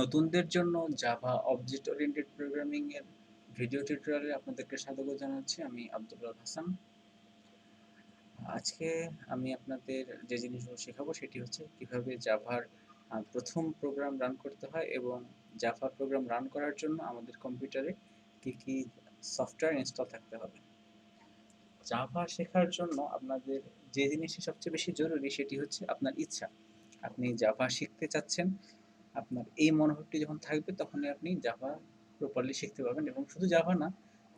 নতুনদের জন্য Java object oriented programming এর ভিডিও টিউটোরিয়ালে আপনাদেরকে স্বাগত জানাচ্ছি। আমি আব্দুল্লাহ হাসান। আজকে আমি আপনাদের যে জিনিসগুলো শেখাবো সেটি হচ্ছে কীভাবে জাভার প্রথম প্রোগ্রাম রান করতে হয় এবং জাভা প্রোগ্রাম রান করার জন্য আমাদের কম্পিউটারে কি কি সফটওয়্যার ইনস্টল থাকতে হবে। জাভা শেখার জন্য আপনাদের যে জিনিসটি সবচেয়ে বেশি জরুরি সেটি হচ্ছে আপনার ইচ্ছা। আপনি জাভা শিখতে চাচ্ছেন আপনার এই মনোভাবটি যখন থাকবে, তখনই আপনি জাভা প্রপারলি শিখতে পারবেন এবং শুধু জাভা না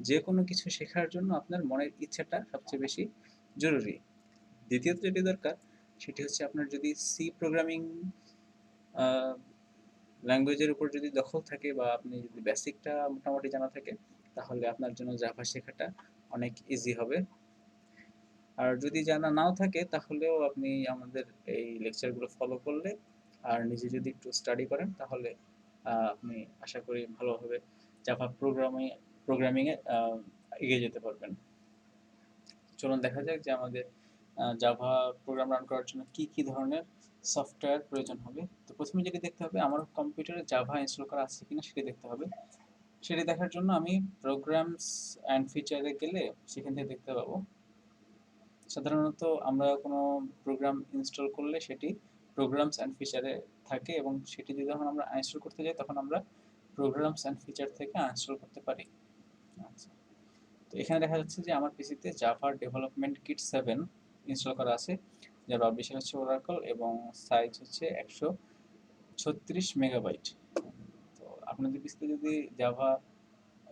যে কোনো কিছু শেখার জন্য আপনার মনের ইচ্ছাটা সবচেয়ে বেশি জরুরি। দ্বিতীয়ত যেটি দরকার, সেটি হচ্ছে আপনার যদি সি প্রোগ্রামিং ল্যাঙ্গুয়েজের উপর যদি দখল থাকে বা আপনি যদি বেসিকটা মোটামুটি জানা থাকে, তাহলে আপনার জন্য জাভা শেখাটা অনেক ইজি হবে। আর যদি জানা নাও থাকে, তাহলেও আপনি আমাদের এই লেকচারগুলো ফলো করলে আর নিজে যদি একটু স্টাডি করেন, তাহলে আপনি আশা করি ভালোভাবে জাভা প্রোগ্রামিং প্রোগ্রামিংয়ে এগিয়ে যেতে পারবেন। চলুন দেখা যাক যে আমাদের জাভা প্রোগ্রাম রান করার জন্য কি কি ধরনের সফটওয়্যার প্রয়োজন হবে। তো প্রথমে যেটি দেখতে হবে, আমার কম্পিউটারে জাভা ইনস্টল করা আছে কিনা সেটি দেখতে হবে। সেটি দেখার জন্য আমি প্রোগ্রামস অ্যান্ড ফিচারে গেলে সেখান থেকে দেখতে পাবো। সাধারণত আমরা কোনো প্রোগ্রাম ইনস্টল করলে সেটি প্রোগ্রামস অ্যান্ড ফিচারে থাকে এবং সেটি যদি যখন আমরা ইনস্টল করতে যাই, তখন আমরা প্রোগ্রামস অ্যান্ড ফিচার থেকে ইনস্টল করতে পারি। আচ্ছা। তো এখানে দেখা যাচ্ছে যে আমার পিসিতে জাভার ডেভেলপমেন্ট কিট সেভেন ইনস্টল করা আছে, যার পাবলিশার হচ্ছে ওরাকল এবং সাইজ হচ্ছে একশো ছত্রিশ মেগাবাইট তো আপনাদের পিসিতে যদি জাভা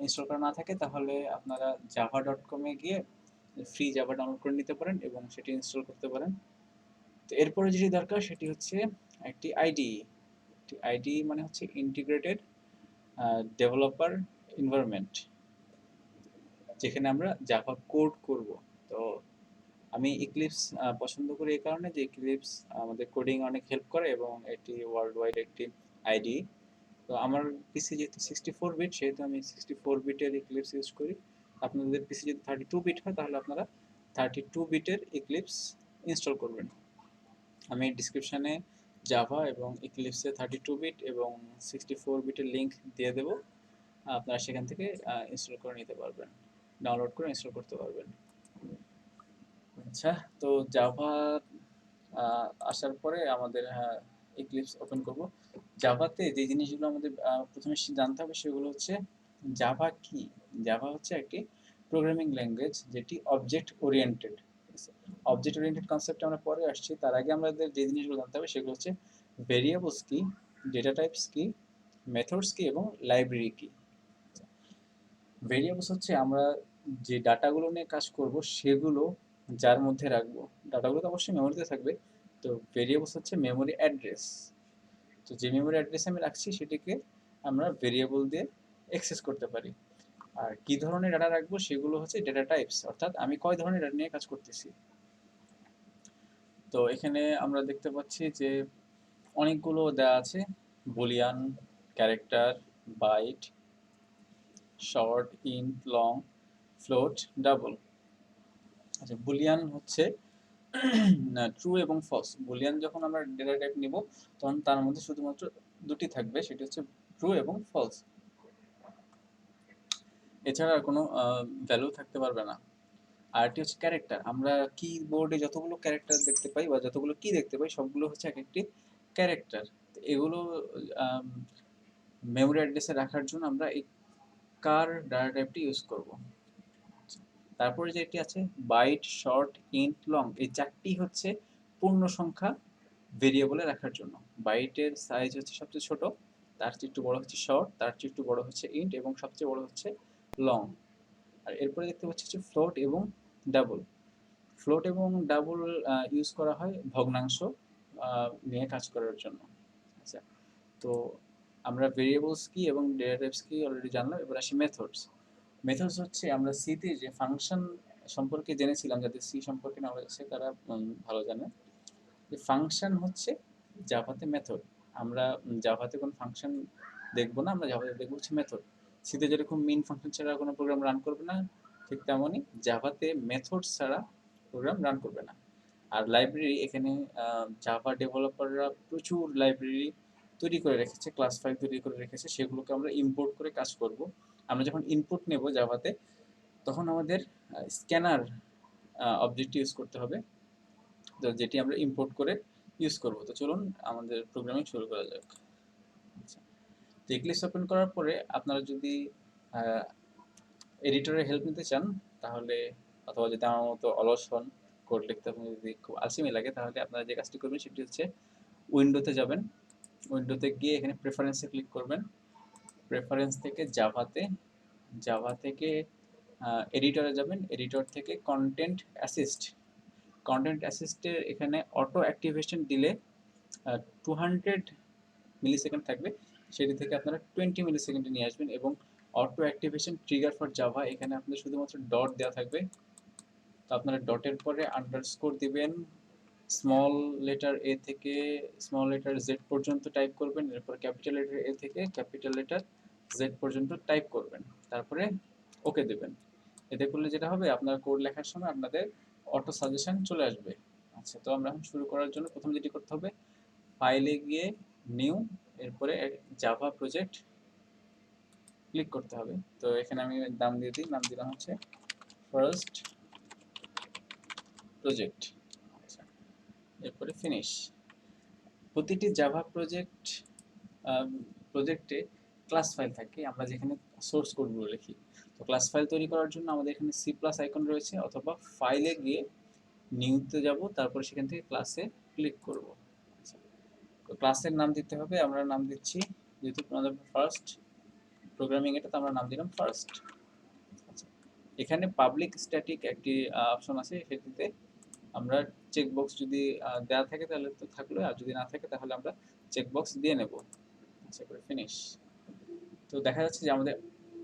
ইনস্টল করা না থাকে, তাহলে আপনারা জাভা ডট কমে গিয়ে ফ্রি জাভা ডাউনলোড করে নিতে পারেন এবং সেটি ইনস্টল করতে পারেন। তো এরপরে যেটি দরকার সেটি হচ্ছে একটি আইডি। একটি আইডি মানে হচ্ছে ইন্টিগ্রেটেড ডেভেলপার এনভায়রনমেন্ট যেখানে আমরা জাভা কোড করব। তো আমি ইক্লিপস পছন্দ করি এই কারণে যে ইক্লিপস আমাদের কোডিং অনেক হেল্প করে এবং এটি ওয়ার্ল্ড ওয়াইড একটি আইডি। তো আমার পিসি যেহেতু সিক্সটি ফোর বিট সেহেতু আমি সিক্সটি ফোর বিটের ইক্লিপস ইউজ করি। আপনাদের পিসি যদি থার্টি টু বিট হয়, তাহলে আপনারা থার্টি টু বিটের ইক্লিপস ইনস্টল করবেন। আমি ডিসক্রিপশানে জাভা এবং ইক্লিপসে থার্টি টু বিট এবং সিক্সটি ফোর বিটের লিঙ্ক দিয়ে দেব। আপনারা সেখান থেকে ইনস্টল করে নিতে পারবেন। ডাউনলোড করে ইনস্টল করতে পারবেন। আচ্ছা তো জাভা আসার পরে আমাদের ইক্লিপস ওপেন করব। জাভাতে যে জিনিসগুলো আমাদের প্রথমে জানতে হবে সেগুলো হচ্ছে জাভা কি? জাভা হচ্ছে একটি প্রোগ্রামিং ল্যাঙ্গুয়েজ যেটি object oriented object oriented concept আমরা পরে আসছি। তার আগে আমাদের যে জিনিসগুলো জানতে হবে সেগুলো হচ্ছে ভেরিয়েবলস কি ডেটা টাইপস কি মেথডস কি এবং লাইব্রেরি কি। ভেরিয়েবলস হচ্ছে আমরা যে ডাটাগুলো নিয়ে কাজ করব সেগুলো যার মধ্যে রাখব। ডাটাগুলো তো অবশ্যই মেমোরিতে থাকবে। তো ভেরিয়েবলস হচ্ছে মেমোরি অ্যাড্রেস তো যে মেমোরি অ্যাড্রেস আমি রাখছি সেটিকে আমরা ভেরিয়েবল দিয়ে অ্যাক্সেস করতে পারি। আর কি ধরনের ডাটা রাখব সেগুলো হচ্ছে ডেটা টাইপস অর্থাৎ আমি কয় ধরনের ডাটা নিয়ে কাজ করতেছি। তো এখানে আমরা দেখতে পাচ্ছি যে অনেকগুলো দেওয়া আছে boolean character byte short int long float double আচ্ছা বুলিয়ান হচ্ছে ট্রু এবং ফলস বুলিয়ান যখন আমরা ডেটা টাইপ নিব, তখন তার মধ্যে শুধুমাত্র দুটি থাকবে, সেটি হচ্ছে ট্রু এবং ফলস এছাড়া আর কোনো ভ্যালু থাকতে পারবে না। আরেকটি হচ্ছে ক্যারেক্টার আমরা কিবোর্ডে যতগুলো ক্যারেক্টার দেখতে পাই বা যতগুলো কি দেখতে পাই, সবগুলো হচ্ছে এক একটি ক্যারেক্টার এগুলো মেমোরি অ্যাড্রেসে রাখার জন্য আমরা এই কার ডাটা টাইপটি ইউজ করব। তারপরে যেটি আছে বাইট শর্ট ইন্ট লং এই চারটি হচ্ছে পূর্ণ সংখ্যা ভেরিয়েবলে রাখার জন্য। বাইটের সাইজ হচ্ছে সবচেয়ে ছোট, তার চেয়ে একটু বড় হচ্ছে শর্ট তার চেয়ে একটু বড় হচ্ছে ইন্ট এবং সবচেয়ে বড় হচ্ছে লং আর এরপরে দেখতে পাচ্ছি হচ্ছে ফ্লোট এবং ডাবল ফ্লোট এবং ডাবল ইউজ করা হয় ভগ্নাংশ নিয়ে কাজ করার জন্য। আচ্ছা তো আমরা ভেরিয়েবলস কি এবং টাইপস কি অলরেডি জানলাম, এবার আসি মেথডস মেথডস হচ্ছে আমরা সিতে যে ফাংশন সম্পর্কে জেনেছিলাম, যাদের সি সম্পর্কে নলেজ আছে, তারা ভালো জানে। যে ফাংশন হচ্ছে জাভাতে মেথড আমরা জাভাতে কোনো ফাংশন দেখব না, আমরা জাভাতে দেখব হচ্ছে মেথড সিতে যেরকম মেইন ফাংশন ছাড়া কোনো প্রোগ্রাম রান করবে না, ঠিক তেমনই জাভাতে মেথড ছাড়া প্রোগ্রাম রান করবে না। আর লাইব্রেরি এখানে জাভা ডেভেলপাররা প্রচুর লাইব্রেরি তৈরি করে রেখেছে ক্লাস ফাইভ তৈরি করে রেখেছে, সেগুলোকে আমরা ইম্পোর্ট করে কাজ করব। আমরা যখন ইনপুট নেব জাভাতে তখন আমাদের স্ক্যানার অবজেক্ট ইউজ করতে হবে, তো যেটি আমরা ইম্পোর্ট করে ইউজ করব। তো চলুন আমাদের প্রোগ্রামিং শুরু করা যাক। তো ওপেন করার পরে আপনারা যদি এডিটরের হেল্প নিতে চান, তাহলে অথবা যদি আমার মতো অলস হন কোড লিখতে আপনি যদি খুব আলসেমি লাগে, তাহলে আপনারা যে কাজটি করবেন সেটি হচ্ছে উইন্ডোতে যাবেন। উইন্ডোতে গিয়ে এখানে প্রেফারেন্সে ক্লিক করবেন। প্রেফারেন্স থেকে জাভাতে জাভা থেকে এডিটরে যাবেন। এডিটর থেকে কন্টেন্ট অ্যাসিস্ট কন্টেন্ট অ্যাসিস্টের এখানে অটো অ্যাক্টিভেশন দিলে টু হান্ড্রেড মিলি সেকেন্ড থাকবে। সেটি থেকে আপনারা টোয়েন্টি মিলি সেকেন্ডে নিয়ে আসবেন এবং auto activation trigger for Java এখানে আপনাদের শুধুমাত্র ডট দেওয়া থাকবে। তো আপনারা ডটের পরে আন্ডারস্কোর দিবেন স্মল লেটার এ থেকে স্মল লেটার জেড পর্যন্ত টাইপ করবেন, এরপর ক্যাপিটাল লেটার এ থেকে ক্যাপিটাল লেটার জেড পর্যন্ত টাইপ করবেন। তারপরে ওকে দেবেন। এতে করলে যেটা হবে, আপনার কোড লেখার সময় আপনাদের অটো সাজেশন চলে আসবে। আচ্ছা তো আমরা এখন শুরু করার জন্য প্রথম যেটি করতে হবে ফাইলে গিয়ে নিউ এরপরে জাভা প্রজেক্ট ক্লিক করতে হবে। তো এখানে আমি নাম দিয়ে দিই, নাম দিলাম হচ্ছে ফার্স্ট প্রজেক্ট আচ্ছা এরপরে ফিনিশ প্রতিটি জাভা প্রজেক্ট প্রজেক্টে ক্লাস ফাইল থাকে। আমরা যেখানে সোর্স কোডগুলো লিখি। তো ক্লাস ফাইল তৈরি করার জন্য আমাদের এখানে সি প্লাস আইকন রয়েছে। অথবা ফাইলে গিয়ে নিউতে যাব, তারপরে সেখান থেকে ক্লাসে ক্লিক করব। ক্লাসের নাম দিতে হবে, আমরা নাম দিচ্ছি যেহেতু ফার্স্ট প্রোগ্রামিং এটা তো আমরা নাম দিলাম ফার্স্ট আচ্ছা এখানে পাবলিক স্ট্যাটিক একটি অপশন আছে, সেটিতে আমরা চেকবক্স যদি দেওয়া থাকে তাহলে তো থাকল, আর যদি না থাকে তাহলে আমরা চেকবক্স দিয়ে নেব। আচ্ছা করে ফিনিশ তো দেখা যাচ্ছে যে আমাদের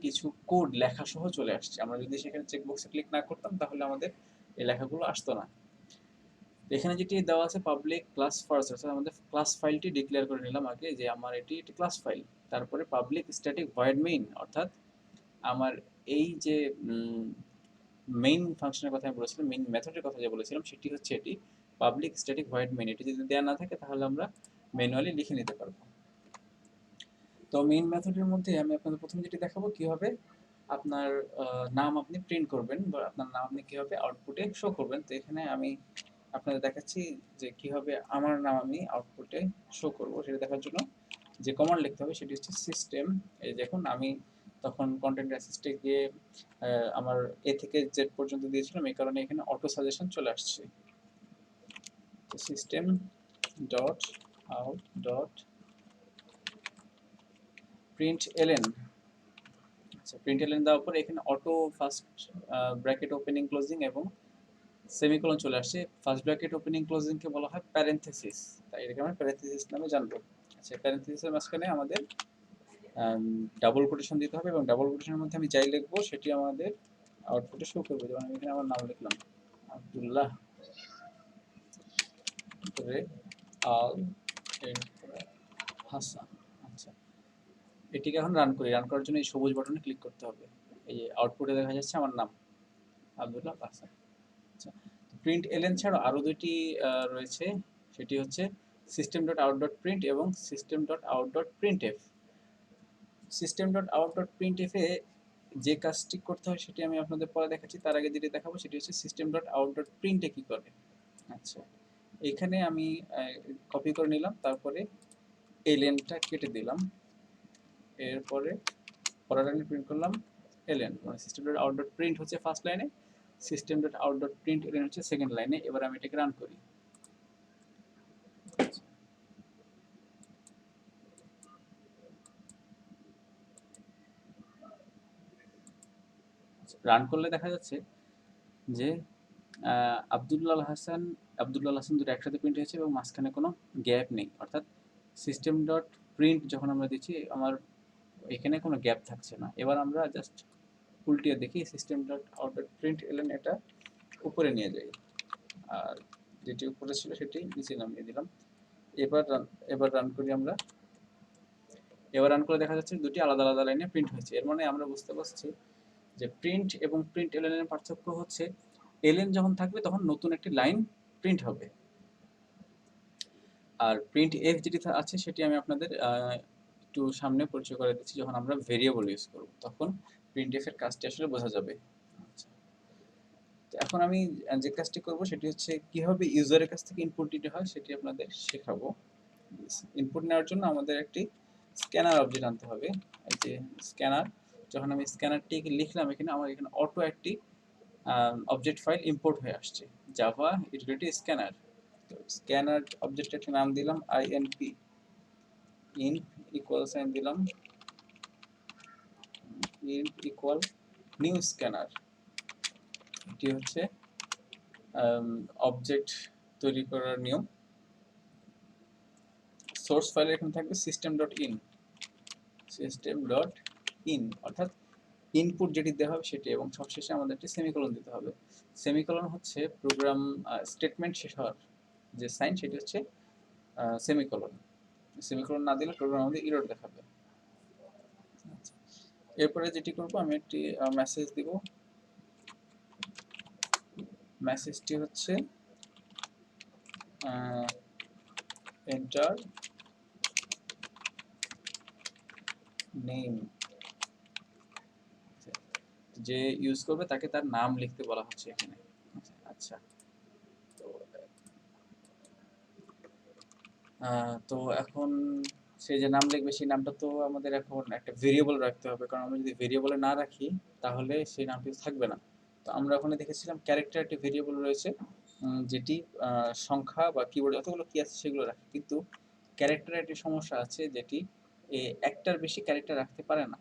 কিছু কোড লেখা সহ চলে আসছে। আমরা যদি সেখানে চেকবক্সে ক্লিক না করতাম তাহলে আমাদের এই লেখাগুলো আসতো না। এখানে যেটি দেওয়া আছে পাবলিক ক্লাস ফার্স্ট অর্থাৎ আমাদের ক্লাস ফাইলটি ডিক্লেয়ার করে নিলাম আগে যে আমার এটি একটি ক্লাস ফাইল তারপরে পাবলিক স্ট্যাটিক ভয়েড মেইন অর্থাৎ আমার এই যে মেইন ফাংশনের কথা আমি বলেছিলাম মেইন মেথডের কথা যে বলেছিলাম, সেটি হচ্ছে এটি পাবলিক স্ট্যাটিক ভয়েড মেইন এটি যদি দেওয়া না থাকে, তাহলে আমরা ম্যানুয়ালি লিখে নিতে পারব। তো মেইন মেথডের মধ্যে আমি আপনাদের প্রথমে যেটি দেখাবো কীভাবে আপনার নাম আপনি প্রিন্ট করবেন বা আপনার নাম আপনি কীভাবে আউটপুটে শো করবেন। তো এখানে আমি আপনাদের দেখাচ্ছি যে কীভাবে আমার নাম আমি আউটপুটে শো করব সেটা দেখার জন্য। যে কমান্ড লিখতে হবে সেটি হচ্ছে সিস্টেম এই দেখুন, আমি তখন কন্টেন্ট অ্যাসিস্টে গিয়ে আমার এ থেকে জেড পর্যন্ত দিয়েছিলাম। এই কারণে এখানে অটো সাজেশন চলে আসছে। System dot out dot print LN আচ্ছা প্রিন্ট এলএন দেওয়ার পর এখানে auto first bracket opening closing এবং সেমিকোলন চলে আসছে। ফার্স্ট ব্র্যাকেট ওপেনিং ক্লোজিংকে বলা হয় প্যারেন্থেসিস তাই এটাকে আমরা প্যারেন্থেসিস নামে জানব। আচ্ছা প্যারেন্থেসিসের মাঝখানে আমাদের ডাবল কোটেশন দিতে হবে এবং ডাবল কোটেশনের মধ্যে আমি যাই লিখব, সেটি আমাদের আউটপুটে শো করবে। যেমন আমি এখানে আমার নাম লিখলাম, আব্দুল্লাহ। আল হাসান। আচ্ছা এটিকে এখন রান করি। রান করার জন্য এই সবুজ বাটনে ক্লিক করতে হবে। এই যে আউটপুটে দেখা যাচ্ছে আমার নাম, আব্দুল্লাহ হাসান। আচ্ছা প্রিন্ট এলএন ছাড়াও আরও দুইটি রয়েছে। সেটি হচ্ছে system dot out dot print এবং system dot out dot print F system dot out dot print এফে যে কাজটি করতে হয় সেটি আমি আপনাদের পরে দেখাচ্ছি। তার আগে যেটি দেখাবো সেটি হচ্ছে সিস্টেম ডট আউট ডট প্রিন্টে কী করে? আচ্ছা এখানে আমি কপি করে নিলাম, তারপরে এলেনটা কেটে দিলাম। এরপরে পরের লাইনে প্রিন্ট করলাম এলেন মানে system dot out dot print হচ্ছে ফার্স্ট লাইনে system dot out dot print হচ্ছে সেকেন্ড লাইনে এবার আমি এটাকে রান করি। রান করলে দেখা যাচ্ছে যে আবদুল্লাল হাসান আবদুল্লাল হাসান দুটো একসাথে প্রিন্ট হয়েছে এবং মাঝখানে কোনো গ্যাপ নেই। অর্থাৎ সিস্টেম ডট প্রিন্ট যখন আমরা দিচ্ছি, আমার এখানে কোনো গ্যাপ থাকছে না। এবার আমরা জাস্ট উল্টিয়ে দেখি সিস্টেম ডট আউট প্রিন্ট এলেন এটা উপরে নিয়ে যাই। আর যেটি উপরে ছিল সেটি নিচে নামিয়ে দিলাম। এবার এবার রান করি আমরা। এবার রান করে দেখা যাচ্ছে দুটি আলাদা আলাদা লাইনে প্রিন্ট হয়েছে। এর মানে আমরা বুঝতে পারছি যে প্রিন্ট এবং প্রিন্ট এলএন এর পার্থক্য হচ্ছে এলএন যখন থাকবে তখন নতুন একটি লাইন প্রিন্ট হবে। আর প্রিন্ট এফ যেটি আছে সেটি আমি আপনাদের একটু সামনে পরিচয় করে দিচ্ছি। যখন আমরা ভেরিয়েবল ইউজ করব, তখন এফ এর কাজটি আসলে বোঝা যাবে। আচ্ছা। এখন আমি যে কাজটি করব সেটি হচ্ছে কীভাবে ইউজারের কাছ থেকে ইনপুট দিতে হয় সেটি আপনাদের শেখাবো। ইনপুট নেওয়ার জন্য আমাদের একটি স্ক্যানার অবজেক্ট আনতে হবে। এই যে স্ক্যানার যখন আমি স্ক্যানারটি লিখলাম এখানে আমার এখানে অটো একটি অবজেক্ট ফাইল ইম্পোর্ট হয়ে আসছে। জাভা ইউটিলিটি স্ক্যানার তো স্ক্যানার অবজেক্টের নাম দিলাম আইএনপি ইন ইকুয়াল সাইন দিলাম ইন ইকুয়াল নিউ স্ক্যানার এটি হচ্ছে অবজেক্ট তৈরি করার নিয়ম। সোর্স ফাইল এখানে থাকবে system dot in system dot in অর্থাৎ ইনপুট যেটি দেওয়া হবে সেটি, এবং সবশেষে আমাদের একটি সেমিকোলন দিতে হবে। সেমিকোলন হচ্ছে প্রোগ্রাম স্টেটমেন্ট শেষ হওয়ার যে সাইন সেটি হচ্ছে সেমিকোলন সেমিকোলন না দিলে প্রোগ্রাম আমাদের ইরর দেখাবে। এরপরে যেটি করব, আমি একটি মেসেজ দিব। মেসেজটি হচ্ছে এন্টার নেম যে ইউজ করবে তাকে তার নাম লিখতে বলা হচ্ছে এখানে। আচ্ছা। তো এখন সে যে নাম লিখবে, সেই নামটা তো আমাদের এখন একটা ভেরিয়েবল রাখতে হবে। কারণ আমরা যদি ভেরিয়েবলে না রাখি, তাহলে সেই নামটি থাকবে না। তো আমরা ওখানে দেখেছিলাম ক্যারেক্টার একটি ভেরিয়েবল রয়েছে যেটি সংখ্যা বা কিবোর্ড যতগুলো কি আছে সেগুলো রাখে। কিন্তু ক্যারেক্টারের একটি সমস্যা আছে যেটি একটার বেশি ক্যারেক্টার রাখতে পারে না।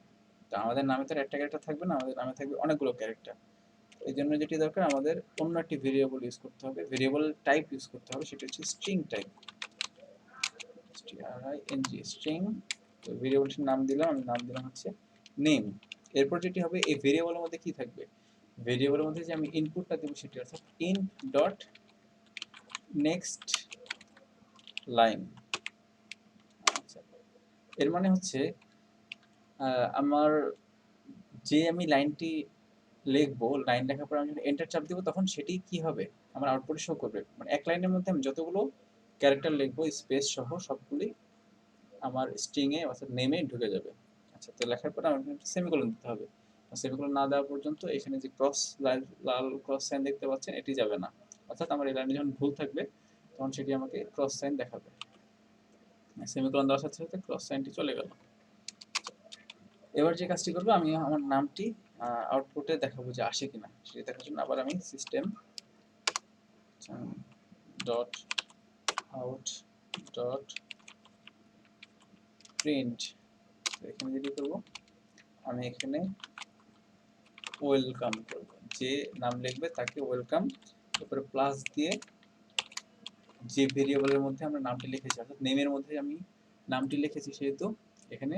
তো আমাদের নামে তো একটা ক্যারেক্টার থাকবে না, আমাদের নামে থাকবে অনেকগুলো ক্যারেক্টার এই জন্য যেটি দরকার, আমাদের অন্য একটি ভেরিয়েবল ইউজ করতে হবে। ভেরিয়েবল টাইপ ইউজ করতে হবে, সেটা হচ্ছে স্ট্রিং টাইপ string স্ট্রিং তো ভেরিয়েবলটির নাম দিলাম, আমি নাম দিলাম হচ্ছে নেম এরপর যেটি হবে, এই ভেরিয়েবলের মধ্যে কি থাকবে? ভেরিয়েবলের মধ্যে যে আমি ইনপুটটা সেটি অর্থাৎ ইন ডট নেক্সট লাইন এর মানে হচ্ছে আমার যে আমি লাইনটি লিখব লাইন লেখার পর আমি যখন এন্টার চাপ দেবো, তখন সেটি কি হবে? আমার আউটপুটে শো করবে। মানে এক লাইনের মধ্যে আমি যতগুলো ক্যারেক্টার লিখব স্পেস সহ সবগুলি আমার স্ট্রিংয়ে অর্থাৎ নেমে ঢুকে যাবে। আচ্ছা তো লেখার পর আমার সেমিকোলন দিতে হবে। সেমিকোলন না দেওয়া পর্যন্ত এখানে যে ক্রস লাল লাল ক্রস সাইন দেখতে পাচ্ছেন, এটি যাবে না। অর্থাৎ আমার এই লাইনে যখন ভুল থাকবে, তখন সেটি আমাকে ক্রস সাইন দেখাবে। সেমিকোলন দেওয়ার সাথে সাথে ক্রস সাইনটি চলে গেল। এবার যে কাজটি করব, আমি আমার নামটি আউটপুটে দেখাবো যে আসে কিনা। সেটি দেখার জন্য আবার আমি system dot out dot print এখানে যেটি করব? আমি এখানে ওয়েলকাম করব। যে নাম লিখবে তাকে ওয়েলকাম তারপরে প্লাস দিয়ে যে ভেরিয়েবলের মধ্যে আমরা নামটি লিখেছি, অর্থাৎ নেমের মধ্যে আমি নামটি লিখেছি সেহেতু এখানে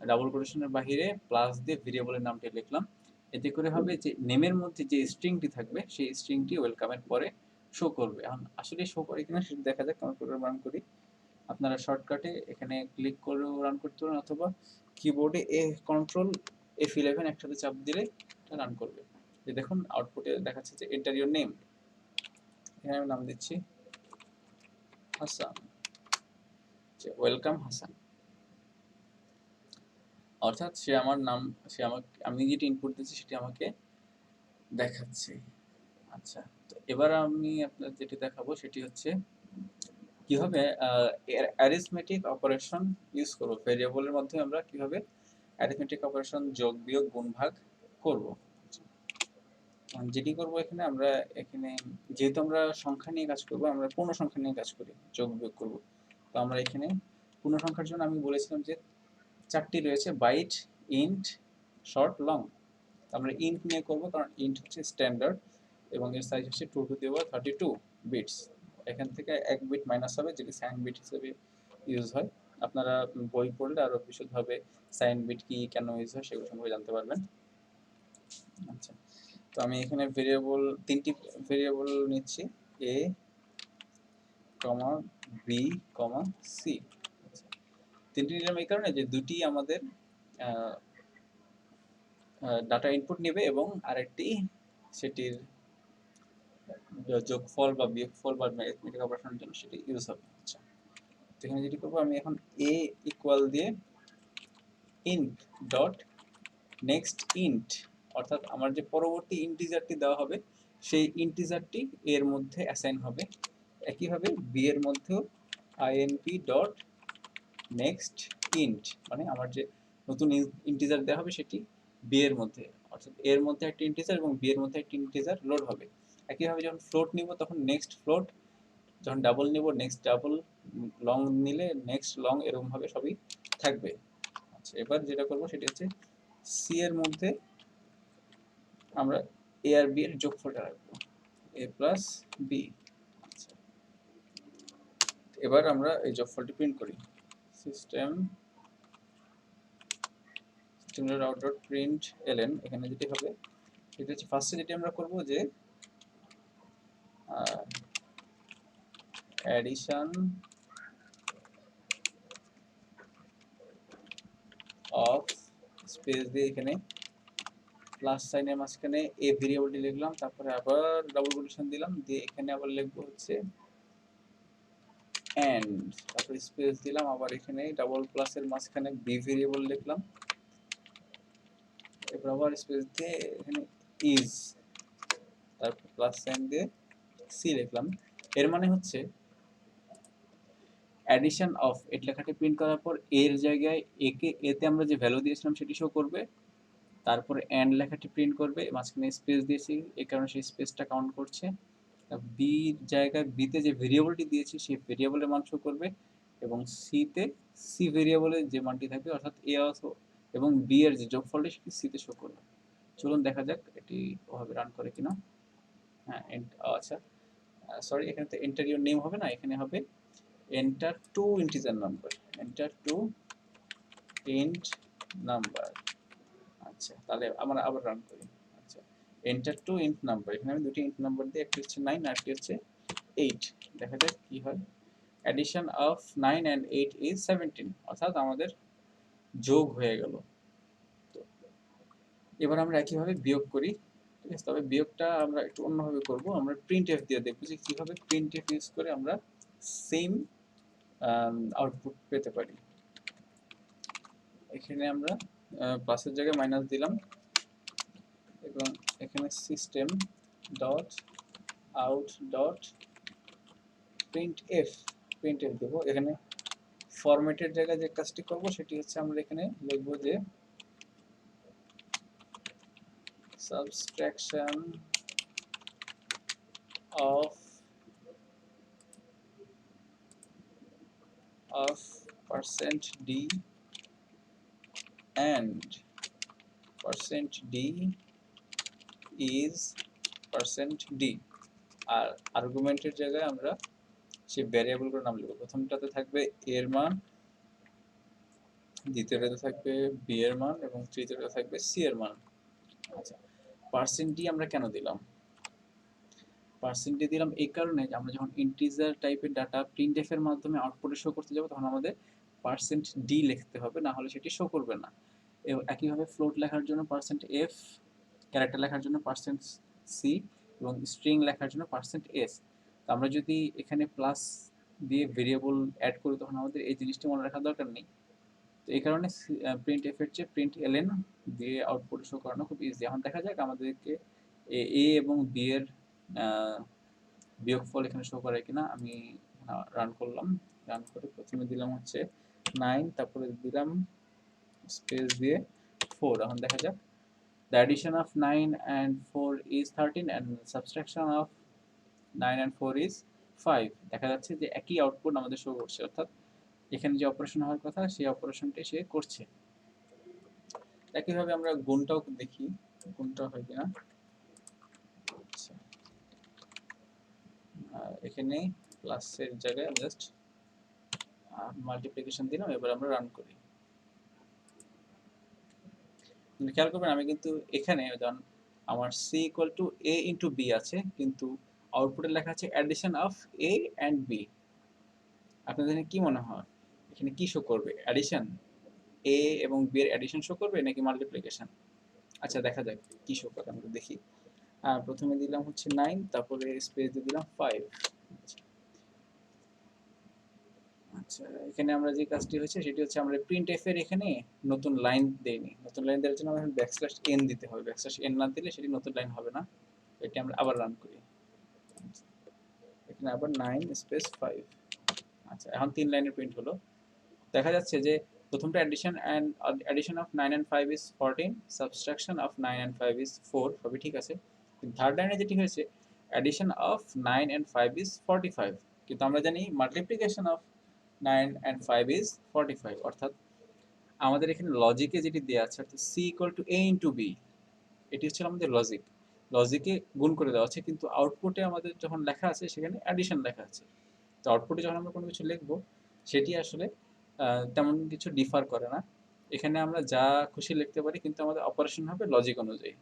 ডাবল কোটেশনের বাহিরে প্লাস দিয়ে ভেরিয়েবলের নামটি লিখলাম। এতে করে হবে যে নেমের মধ্যে যে স্ট্রিংটি থাকবে, সেই স্ট্রিংটি ওয়েলকামের পরে শো করবে। আসলে শো করে কিনা সেটা দেখা যাক আমি প্রোগ্রাম রান করি। আপনারা শর্টকাটে এখানে ক্লিক করেও রান করতে পারেন অথবা কিবোর্ডে এ কন্ট্রোল এফ ইলেভেন একসাথে চাপ দিলে রান করবে। যে দেখুন আউটপুটে দেখাচ্ছে যে এন্টার ইউর নেম এখানে আমি নাম দিচ্ছি হাসান। ওয়েলকাম হাসান। অর্থাৎ সে আমার নাম, সে আমাকে, আমি যেটি ইনপুট দিচ্ছি সেটি আমাকে দেখাচ্ছে। আচ্ছা। এবার আমি আপনার যেটি দেখাবো সেটি হচ্ছে, কীভাবে অ্যারিথমেটিক অপারেশন ইউজ করব? ভেরিয়েবলের মধ্যে আমরা কীভাবে অ্যারিথমেটিক অপারেশন যোগ বিয়োগ গুণ ভাগ করব যেটি করব এখানে, আমরা এখানে, যেহেতু আমরা সংখ্যা নিয়ে কাজ করব, আমরা পূর্ণ সংখ্যা নিয়ে কাজ করি, যোগ বিয়োগ করব। তো আমরা এখানে পূর্ণ সংখ্যার জন্য আমি বলেছিলাম যে চারটি রয়েছে বাইট ইন্ট শর্ট লং আমরা ইন্ট নিয়ে করব, কারণ ইন্ট হচ্ছে স্ট্যান্ডার্ড এবং এর সাইজ হচ্ছে two to the power thirty two bits এখান থেকে এক বিট মাইনাস হবে, যেটি সাইন বিট হিসেবে ইউজ হয়। আপনারা বই পড়লে আরও বিশদভাবে সাইন বিট কি কেন ইউজ হয় সেগুলো সম্পর্কে জানতে পারবেন। আচ্ছা তো আমি এখানে ভেরিয়েবল তিনটি ভেরিয়েবল নিচ্ছি। এ কমা বি কমা সি তিনটি নিলাম এই কারণে যে দুটি আমাদের ডাটা ইনপুট নেবে এবং আরেকটি সেটির যোগফল বা বিয়োগফল বা ম্যাথমেটিক অপারেশনের জন্য সেটি ইউজ হবে। আচ্ছা তো এখানে যেটি করব আমি এখন এ ইকুয়াল দিয়ে ইন্ট ডট নেক্সট ইন্ট অর্থাৎ আমার যে পরবর্তী ইন্টিজারটি দেওয়া হবে, সেই ইন্টিজারটি এর মধ্যে অ্যাসাইন হবে। একইভাবে বি এর মধ্যেও আইএনপি ডট নেক্সট ইন্ট মানে আমার যে নতুন ইন্টিজার দেওয়া হবে সেটি বি এর মধ্যে, অর্থাৎ এর মধ্যে একটা ইন্টিজার এবং বি এর মধ্যে একটা ইন্টিজার লোড হবে। একইভাবে যখন ফ্লোট নিব, তখন নেক্সট ফ্লোট যখন ডাবল নিব নেক্সট ডাবল লং নিলে নেক্সট লং এরকমভাবে সবই থাকবে। আচ্ছা এবার যেটা করব সেটা হচ্ছে সি এর মধ্যে আমরা এ আর বি এর যোগফলটা রাখব। এ প্লাস বি এবার আমরা এই যোগফলটি প্রিন্ট করি। System system dot print ln এখানে যেটি হবে, সেটা হচ্ছে ফার্স্টে যেটি আমরা করব যে অ্যাডিশন অফ স্পেস দিয়ে এখানে প্লাস সাইনের মাঝখানে এ ভেরিয়েবলটি লিখলাম, তারপরে আবার ডাবল কোটেশন দিলাম, দিয়ে এখানে আবার লিখব হচ্ছে এন্ড তারপরে স্পেস দিলাম, আবার এখানে ডাবল প্লাসের মাঝখানে বি ভেরিয়েবল লিখলাম। এরপর আবার স্পেস দিয়ে এখানে ইজ তারপর প্লাস সাইন দিয়ে সি লিখলাম। এর মানে হচ্ছে অ্যাডিশন অফ এট লেখাটি প্রিন্ট করার পর এর জায়গায় একে এতে আমরা যে ভ্যালু দিয়েছিলাম সেটি শো করবে। তারপরে অ্যান্ড লেখাটি প্রিন্ট করবে। মাঝখানে স্পেস দিয়েছি। এই কারণে সেই স্পেসটা কাউন্ট করছে। বি জায়গায় বিতে যে ভেরিয়েবলটি দিয়েছি সেই ভেরিয়েবলের মান শো করবে এবং সিতে সি ভেরিয়েবলের যে মানটি থাকবে অর্থাৎ এ এবং বি এর যে যোগফলটি সেটি সিতে শো করবে। চলুন দেখা যাক এটি ওভাবে রান করে কিনা। হ্যাঁ আচ্ছা। সরি এখানে তো এন্টার ইউর নেম হবে না, এখানে হবে enter two integer number enter two int number আচ্ছা তাহলে আমরা আবার রান করি। আচ্ছা এন্টার টু ইন্ট নাম্বার এখানে আমি দুটি ইন্ট নাম্বার দিয়ে, একটি হচ্ছে নাইন আরটি হচ্ছে এইট দেখা যাক কি হয়। Addition of nine and eight is seventeen অর্থাৎ আমাদের যোগ হয়ে গেল। এবার আমরা একইভাবে বিয়োগ করি। তবে বিয়োগটা আমরা একটু অন্যভাবে করব। আমরা প্রিন্ট এফ দিয়ে দেখব যে কীভাবে প্রিন্ট এফ ইউজ করে আমরা সেম আউটপুট পেতে পারি। এখানে আমরা প্লাসের জায়গায় মাইনাস দিলাম এবং এখানে system dot out dot printf printf দেবো। এখানে ফরম্যাটের জায়গায় যে কাজটি করব, সেটি হচ্ছে আমরা এখানে লিখব যে subtraction of of percent d and percent d is percent d. আর আর্গুমেন্টের জায়গায় আমরা সেই ভ্যারিয়েবলগুলোর নাম লিখব। প্রথমটাতে থাকবে এর মান, দ্বিতীয়টাতে থাকবে বি এর মান, এবং তৃতীয়টাতে থাকবে সি এর মান। আচ্ছা পার্সেন্ট ডি আমরা কেন দিলাম? পার্সেন্ট ডি দিলাম এই কারণে যে আমরা যখন ইন্টিজার টাইপের ডাটা প্রিন্ট এফ এর মাধ্যমে আউটপুটে শো করতে যাব, তখন আমাদের পার্সেন্ট ডি লিখতে হবে, না হলে সেটি শো করবে না। এবং একইভাবে ফ্লোট লেখার জন্য পার্সেন্ট এফ ক্যারেক্টার লেখার জন্য পার্সেন্ট সি এবং স্ট্রিং লেখার জন্য পার্সেন্ট এস তো আমরা যদি এখানে প্লাস দিয়ে ভেরিয়েবল অ্যাড করি, তখন আমাদের এই জিনিসটি মনে রাখার দরকার নেই। তো এই কারণে প্রিন্ট এফ এর চেয়ে প্রিন্ট এলেন দিয়ে আউটপুট শো করানো খুব ইজি এখন দেখা যাক আমাদেরকে এ এবং বি এর বিয়োগফল এখানে শো করে কিনা। আমি রান করলাম। রান করে প্রথমে দিলাম হচ্ছে নাইন তারপরে দিলাম স্পেস দিয়ে ফোর এখন দেখা যাক। The addition of nine and four is thirteen and subtraction of nine and four is five দেখা যাচ্ছে যে একই আউটপুট আমাদের শো করছে, অর্থাৎ এখানে যে অপারেশন হওয়ার কথা, সেই অপারেশনটি সে করছে। একইভাবে আমরা গুণটাও দেখি, গুণটা হয় কিনা? আচ্ছা। এখানে প্লাসের জায়গায় জাস্ট মাল্টিপ্লিকেশন দিলাম, এবার আমরা রান করি। খেয়াল করবেন, আমি কিন্তু এখানে যখন আমার c equal to a into b আছে, কিন্তু আউটপুটে লেখা আছে addition of a and b আপনাদের কি মনে হয়? এখানে কি শো করবে? অ্যাডিশন এ এবং বি এর অ্যাডিশন শো করবে নাকি মাল্টিপ্লিকেশন আচ্ছা দেখা যাক কি শো করে, আমরা দেখি। প্রথমে দিলাম হচ্ছে নাইন তারপরে স্পেস দিয়ে দিলাম ফাইভ আচ্ছা এখানে আমরা যে কাজটি হয়েছে, সেটি হচ্ছে আমরা প্রিন্ট এফ এর এখানে নতুন লাইন দেইনি। নতুন লাইন দেওয়ার জন্য আমাদের ব্যাকস্ল্যাশ এন দিতে হবে। ব্যাকস্ল্যাশ এন না দিলে সেটি নতুন লাইন হবে না। এটি আমরা আবার রান করি। এখানে আবার নাইন স্পেস ফাইভ আচ্ছা এখন তিন লাইনের প্রিন্ট হলো। দেখা যাচ্ছে যে প্রথমটা addition and addition of nine and five is fourteen subtraction of nine and five is four সবই ঠিক আছে। থার্ড লাইনে যেটি হয়েছে addition of nine and five is forty five কিন্তু আমরা জানি multiplication of nine and five is forty five অর্থাৎ আমাদের এখানে লজিকে যেটি দেওয়া আছে, অর্থাৎ c equal to a into b এটি হচ্ছে আমাদের লজিক লজিকে গুণ করে দেওয়া আছে, কিন্তু আউটপুটে আমাদের যখন লেখা আছে, সেখানে অ্যাডিশন লেখা আছে। তো আউটপুটে যখন আমরা কোনো কিছু লিখব, সেটি আসলে তেমন কিছু ডিফার করে না। এখানে আমরা যা খুশি লিখতে পারি, কিন্তু আমাদের অপারেশন হবে লজিক অনুযায়ী।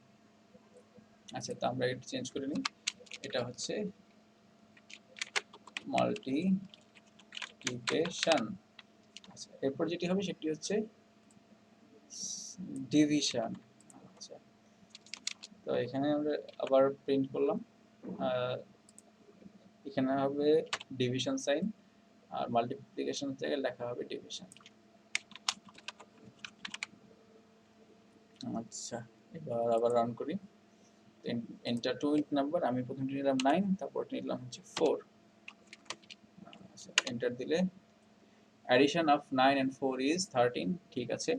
আচ্ছা তো আমরা একটু চেঞ্জ করে নিই। এটা হচ্ছে মাল্টিপ্লিকেশন আচ্ছা এরপর যেটি হবে সেটি হচ্ছে ডিভিশন আচ্ছা তো এখানে আমরা আবার প্রিন্ট করলাম। এখানে হবে ডিভিশন সাইন আর মাল্টিপ্লিকেশন থেকে লেখা হবে ডিভিশন আচ্ছা এবার আবার রান করি। এন্টার টু নাম্বার আমি প্রথমটি নিলাম নাইন তারপরটি নিলাম হচ্ছে ফোর আচ্ছা এন্টার দিলে addition of nine and four is thirteen ঠিক আছে?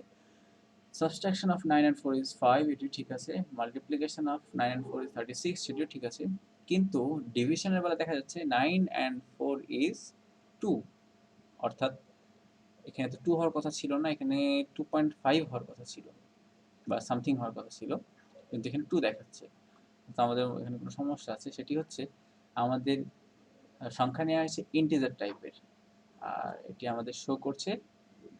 Subtraction of nine and four is five এটিও ঠিক আছে। Multiplication of nine and four is thirty six সেটিও ঠিক আছে। কিন্তু ডিভিশনের বেলা দেখা যাচ্ছে nine and four is two অর্থাৎ এখানে তো টু হওয়ার কথা ছিল না, এখানে টু পয়েন্ট ফাইভ হওয়ার কথা ছিল বা সামথিং হওয়ার কথা ছিল, কিন্তু এখানে টু দেখাচ্ছে। তো আমাদের এখানে কোনো সমস্যা আছে, সেটি হচ্ছে আমাদের সংখ্যা নেওয়া হয়েছে ইন্টিজার টাইপের আর এটি আমাদের শো করছে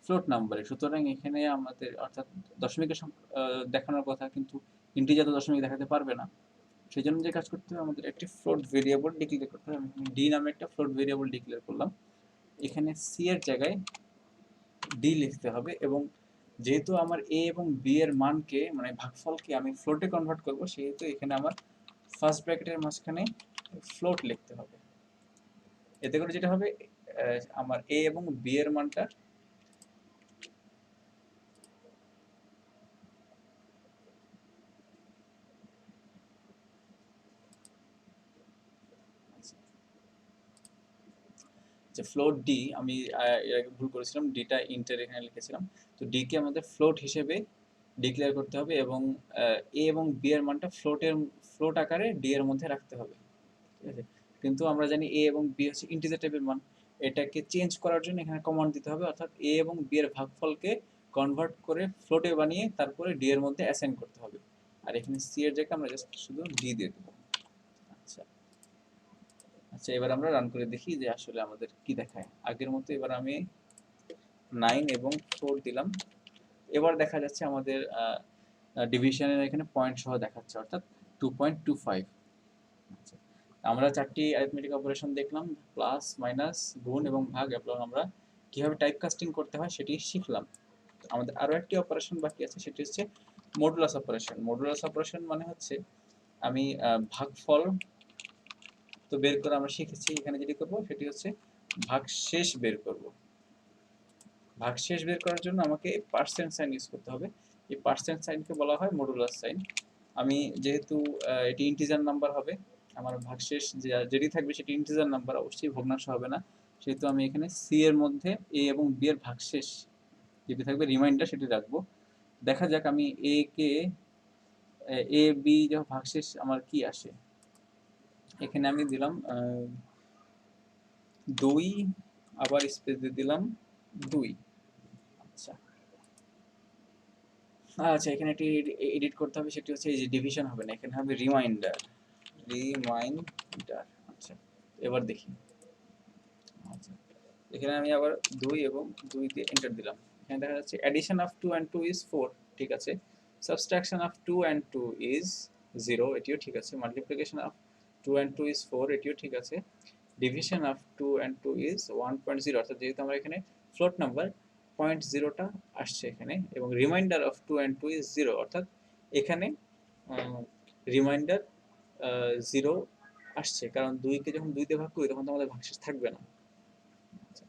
ফ্লোট নাম্বারে সুতরাং এখানে আমাদের, অর্থাৎ দশমিকের দেখানোর কথা, কিন্তু ইন্টিজার তো দশমিক দেখাতে পারবে না। সেই জন্য যে কাজ করতে হবে, আমাদের একটি ফ্লোট ভেরিয়েবল ডিক্লেয়ার করতে হবে। ডি নামে একটা ফ্লোট ভেরিয়েবল ডিক্লেয়ার করলাম। এখানে সি এর জায়গায় ডি লিখতে হবে এবং যেহেতু আমার এ এবং বি এর মানকে মানে ভাগফলকে আমি ফ্লোটে কনভার্ট করব, সেহেতু এখানে আমার ফার্স্ট ব্র্যাকেটের মাঝখানে ফ্লোট লিখতে হবে। এতে করে যেটা হবে আমার এ এবং বি এর মানটা যে ফ্লোট ডি আমি এর আগে ভুল করেছিলাম ডিটা ইন্টার এখানে লিখেছিলাম। তো ডি কে আমাদের ফ্লোট হিসেবে ডিক্লেয়ার করতে হবে এবং এ এবং বি এর মানটা ফ্লোটের ফ্লোট আকারে ডি এর মধ্যে রাখতে হবে। ঠিক আছে? কিন্তু আমরা জানি এ এবং বি হচ্ছে ইন্টিজার টাইপের মান। এটাকে চেঞ্জ করার জন্য এখানে কমান্ড দিতে হবে, অর্থাৎ এ এবং বি এর ভাগফলকে কনভার্ট করে ফ্লোটে বানিয়ে তারপরে ডি এর মধ্যে অ্যাসাইন করতে হবে। আর এখানে সি এর জায়গায় আমরা জাস্ট শুধু ডি দিয়ে দেবো। আচ্ছা এবার আমরা রান করে দেখি যে আসলে আমাদের কি দেখায়। আগের মতো এবার আমি নাইন এবং ফোর দিলাম। এবার দেখা যাচ্ছে আমাদের ডিভিশনের এখানে পয়েন্ট সহ দেখাচ্ছে অর্থাৎ টু পয়েন্ট টু ফাইভ আচ্ছা, আমরা চারটি অ্যারিথমেটিক অপারেশন দেখলাম প্লাস মাইনাস গুণ এবং ভাগ এবং আমরা কীভাবে টাইপ কাস্টিং করতে হয় সেটি শিখলাম। আমাদের আরও একটি অপারেশন বাকি আছে সেটি হচ্ছে মডুলাস অপারেশন মডুলাস অপারেশন মানে হচ্ছে আমি ভাগফল তো বের করে আমরা শিখেছি। এখানে যেটি করব, সেটি হচ্ছে ভাগশেষ বের করব। ভাগশেষ বের করার জন্য আমাকে পার্সেন্ট সাইন ইউজ করতে হবে। এই পার্সেন্ট সাইনকে বলা হয় মডুলাস সাইন। আমি যেহেতু এটি ইন্টিজার নাম্বার হবে, আমার ভাগশেষ যেটি থাকবে সেটি ইন্টিজার নাম্বার, অবশ্যই ভগ্নাংশ হবে না। সেহেতু আমি এখানে সি এর মধ্যে এ এবং বি এর ভাগশেষ যেটি থাকবে, রিমাইন্ডার সেটি রাখব। দেখা যাক আমি এ কে, এ বি যখন ভাগশেষ, আমার কি আসে। এখানে আমি দিলাম দুই, আবার স্পেস দিয়ে দিলাম দুই। আচ্ছা। আচ্ছা এখানে একটি এডিট করতে হবে, সেটি হচ্ছে এই যে ডিভিশন হবে না, এখানে হবে রিমাইন্ডার রিমাইন্ডার আচ্ছা এবার দেখি। আচ্ছা এখানে আমি আবার দুই এবং দুই দিয়ে এন্টার দিলাম। এখানে দেখা যাচ্ছে addition of two and two is four ঠিক আছে? Subtraction of two and two is zero এটিও ঠিক আছে। Multiplication of two and two is four এটিও ঠিক আছে। Division of two and two is one point zero অর্থাৎ যেহেতু আমরা এখানে ফ্লোট নাম্বার পয়েন্ট জিরোটা আসছে এখানে, এবং remainder of two and two is zero অর্থাৎ এখানে রিমাইন্ডার জিরো আসছে। কারণ দুইকে যখন দুই দিয়ে ভাগ করি, তখন তো আমাদের ভাগশেষ থাকবে না। আচ্ছা।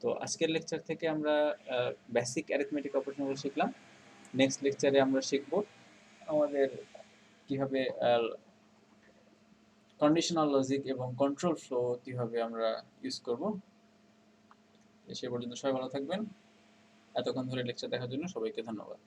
তো আজকের লেকচার থেকে আমরা বেসিক অ্যারিথমেটিক অপারেশনগুলো শিখলাম। নেক্সট লেকচারে আমরা শিখব আমাদের কীভাবে কন্ডিশনাল লজিক এবং কন্ট্রোল ফ্লো কীভাবে আমরা ইউজ করব? সে পর্যন্ত সবাই ভালো থাকবেন। এতক্ষণ ধরে লেকচার দেখার জন্য সবাইকে ধন্যবাদ।